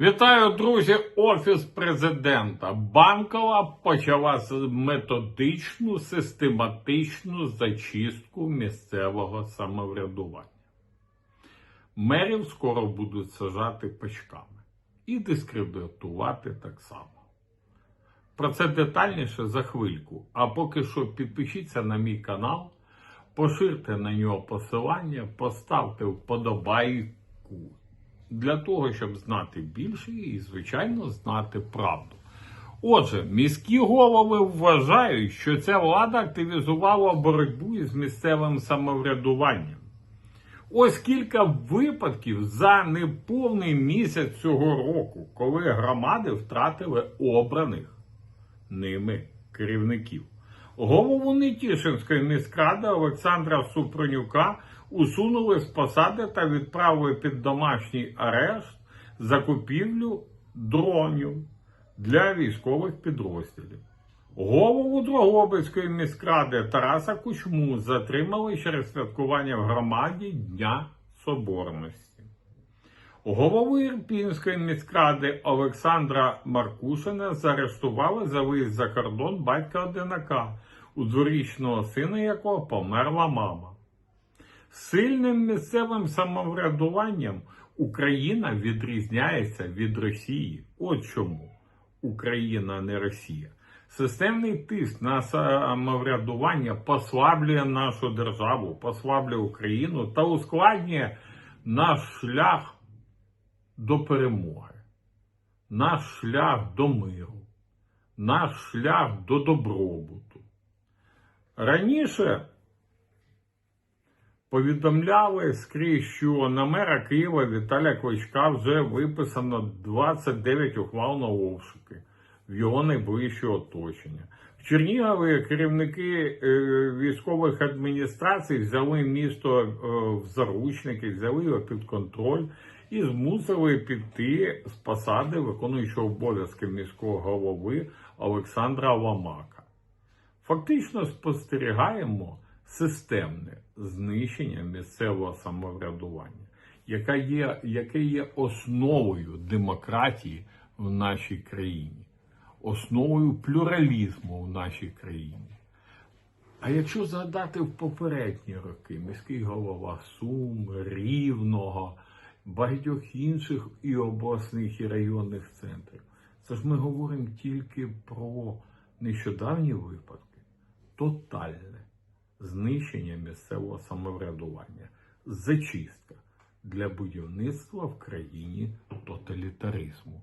Вітаю, друзі! Офіс президента. Банкова почала методичну, систематичну зачистку місцевого самоврядування. Мерів скоро будуть сажати пачками і дискредитувати так само. Про це детальніше за хвильку. А поки що підпишіться на мій канал, поширте на нього посилання, поставте вподобайку для того, щоб знати більше і, звичайно, знати правду. Отже, міські голови вважають, що ця влада активізувала боротьбу із місцевим самоврядуванням. Ось кілька випадків за неповний місяць цього року, коли громади втратили обраних ними керівників. Голову Нетішинської міськради Олександра Супронюка усунули з посади та відправили під домашній арешт закупівлю дронів для військових підрозділів. Голову Дрогобицької міськради Тараса Кучму затримали через святкування в громаді Дня Соборності. Голову Ірпінської міськради Олександра Маркушина заарештували за виїзд за кордон батька одинака, у дворічного сина якого померла мама. Сильним місцевим самоврядуванням Україна відрізняється від Росії. От чому Україна, не Росія. Системний тиск на самоврядування послаблює нашу державу, послаблює Україну та ускладнює наш шлях до перемоги, наш шлях до миру, наш шлях до добробуту. Раніше повідомляли скрізь, що на мера Києва Віталія Кличка вже виписано 29 ухвал на обшуки в його найближче оточення. Чернігові керівники е, військових адміністрацій взяли місто е, в заручники, взяли його під контроль і змусили піти з посади виконуючого обов'язки міського голови Олександра Ламака. Фактично спостерігаємо системне знищення місцевого самоврядування, яке є основою демократії в нашій країні, основою плюралізму в нашій країні. А якщо згадати в попередні роки міський голова Сум, Рівного, багатьох інших і обласних і районних центрів, це ж ми говоримо тільки про нещодавні випадки, тотальне знищення місцевого самоврядування, зачистка для будівництва в країні тоталітаризму.